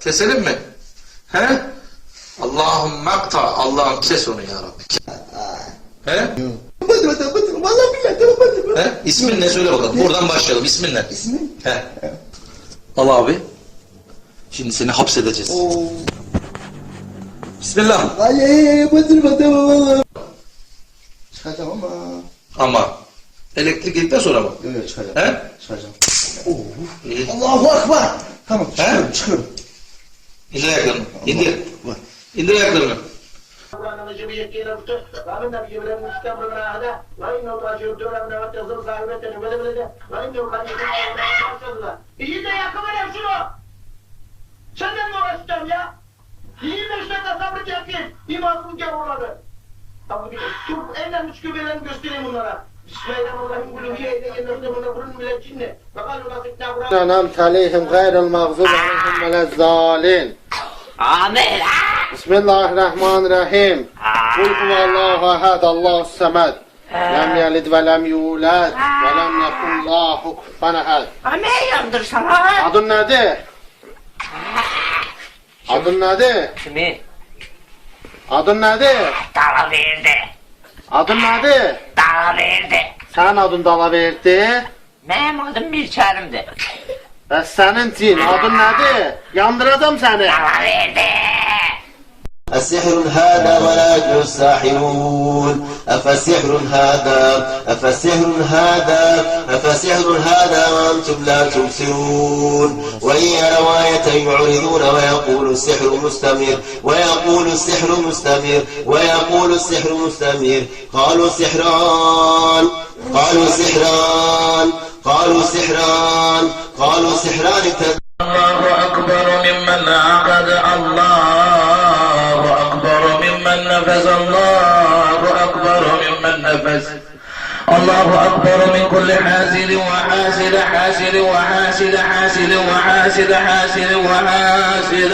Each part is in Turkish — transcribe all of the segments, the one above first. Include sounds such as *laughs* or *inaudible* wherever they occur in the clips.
keselim mi he Allahümme akta Allah'ım kes onu ya Rabbi he he ismin ne söyle bakalım buradan başlayalım ismin ne İsmim? he al abi şimdi seni hapsedeceğiz Oo. Bismillah. Çıkacağım ama. ama elektrik gittikten sonra mı Yok yok çıkacağım. he Çıkacağım. İyi. Allahu Akbar. Tamam çıkıyorum He? çıkıyorum. İndir ayaklarını. İndir. İndir ayaklarını. İyi de yakamayayım şunu. Senden mi uğraşacağım ya? 25 dakika sabret yapayım. İmansız gavurları. Tamam, dur, en güç göbeğlerini göstereyim bunlara. Bismillahirrahmanirrahim. Kulü hiye ile yenirde buna burun bile cinne. Fakat ulan fitna burak. أنعمت عليهم غير المغضوب عليهم ولا الضالين آمين بسم الله الرحمن الرحيم قل هو الله أحد الله الصمد لم يلد ولم يولد ولم يكن له كفوا أحد Amin yandır sana. Adın nedir? Adın nedir? Kimi? Adın nedir? Dala verdi. Adın nədir? Dalaverdi. Sənin adın Dalaverdi? Mənim adım Mirkərimdir. Bəs e, sənin cin adın nədir? Yandıracam səni. Dalaverdi. أسحر هذا ولكن الساحرون أفسحر هذا أفسحر هذا أفسحر هذا وأنتم لا تبصرون. وإن يروا آية يعرضون ويقول السحر مستمر ويقول السحر مستمر ويقول السحر مستمر. قالوا سحران قالوا سحران قالوا سحران قالوا سحران. الله أكبر ممن عقد الله. ممن نفس الله أكبر ممن نفس الله أكبر من كل حاسد وحاسد حاسد وحاسد حاسد وحاسد حاسد وحاسد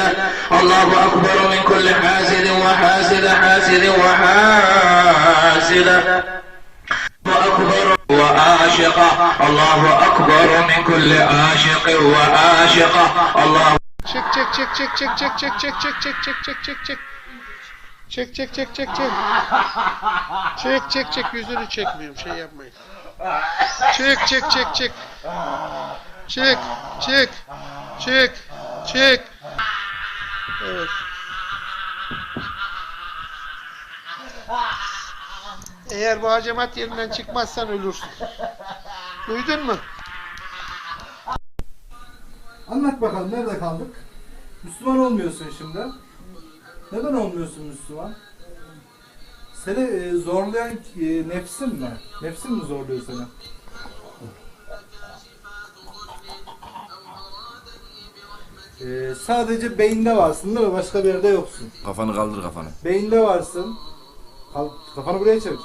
الله أكبر من كل حاسد وحاسد حاسد وحاسد وآشقة الله أكبر من كل آشق وآشقة الله çek çek çek çek çek çek çek çek çek çek çek çek çek. Çek çek çek çek çek. Çek çek yüzünü çekmiyorum şey yapmayın. Çek çek çek çek. Çek çek çek çek. Evet. Eğer bu hacamat yerinden çıkmazsan ölürsün. Duydun mu? Anlat bakalım nerede kaldık? Müslüman olmuyorsun şimdi. Neden olmuyorsun Müslüman? Seni e, zorlayan e, nefsin mi? Nefsin mi zorluyor seni? E, sadece beyinde varsın değil mi? Başka bir yerde yoksun. Kafanı kaldır kafanı. Beyinde varsın. Kal- kafanı buraya çevir.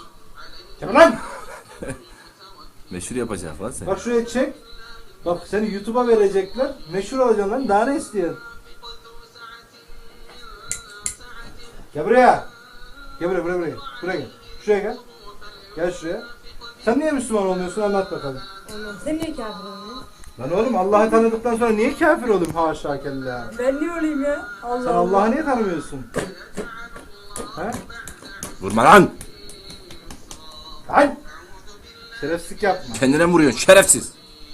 Çevir lan! *laughs* Meşhur yapacak lan sen. Bak şuraya çek. Bak seni YouTube'a verecekler. Meşhur olacaksın lan. Daha ne istiyorsun? Gel buraya. Gel buraya, buraya, buraya. Buraya gel. Şuraya gel. Gel şuraya. Sen niye Müslüman olmuyorsun anlat bakalım. Anladım. Sen niye kafir oluyorsun? Lan oğlum Allah'ı tanıdıktan sonra niye kafir olayım haşa kella? Ben niye olayım ya? Allah Sen Allah'ı niye tanımıyorsun? He? Vurma lan. Lan! Şerefsizlik yapma. Kendine mi vuruyorsun şerefsiz.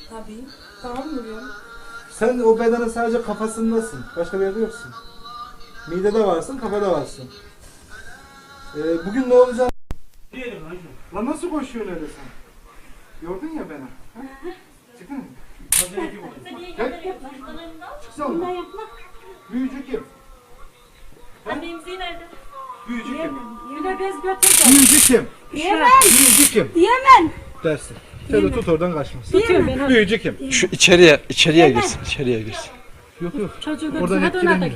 Tabii. Tamam mı diyorum? Sen o bedenin sadece kafasındasın. Başka bir yerde yoksun. Midede varsın, kafada varsın. Ee, bugün ne olacak? Lan nasıl koşuyorsun öyle sen? Gördün ya beni. Çıkın mı? Çıksana. oğlum. Büyücü kim? Annemzi nerede? Büyücü kim? Yine bez götür. Büyücü kim? Diyemem. Büyücü kim? Diyemem. Dersin. Sen de tut oradan kaçmasın. Diyemem. Büyücü kim? Şu içeriye içeriye girsin, içeriye girsin. Yok yok. Çocuğu. Oradan ona da.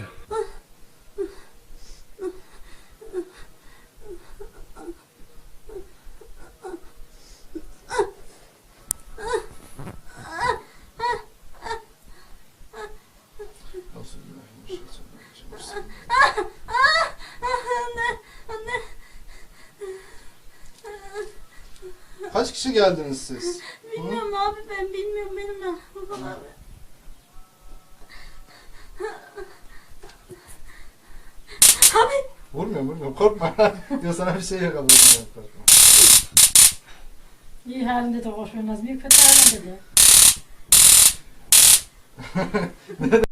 Kaç kişi geldiniz siz? Bilmiyorum abi ben bilmiyorum benim ne. Abi. Vurmuyor vurmuyor korkma. *laughs* Diyor sana bir şey yok abla. Korkma. İyi halinde de koşuyor Nazmi. Kötü halinde de. *laughs* *laughs*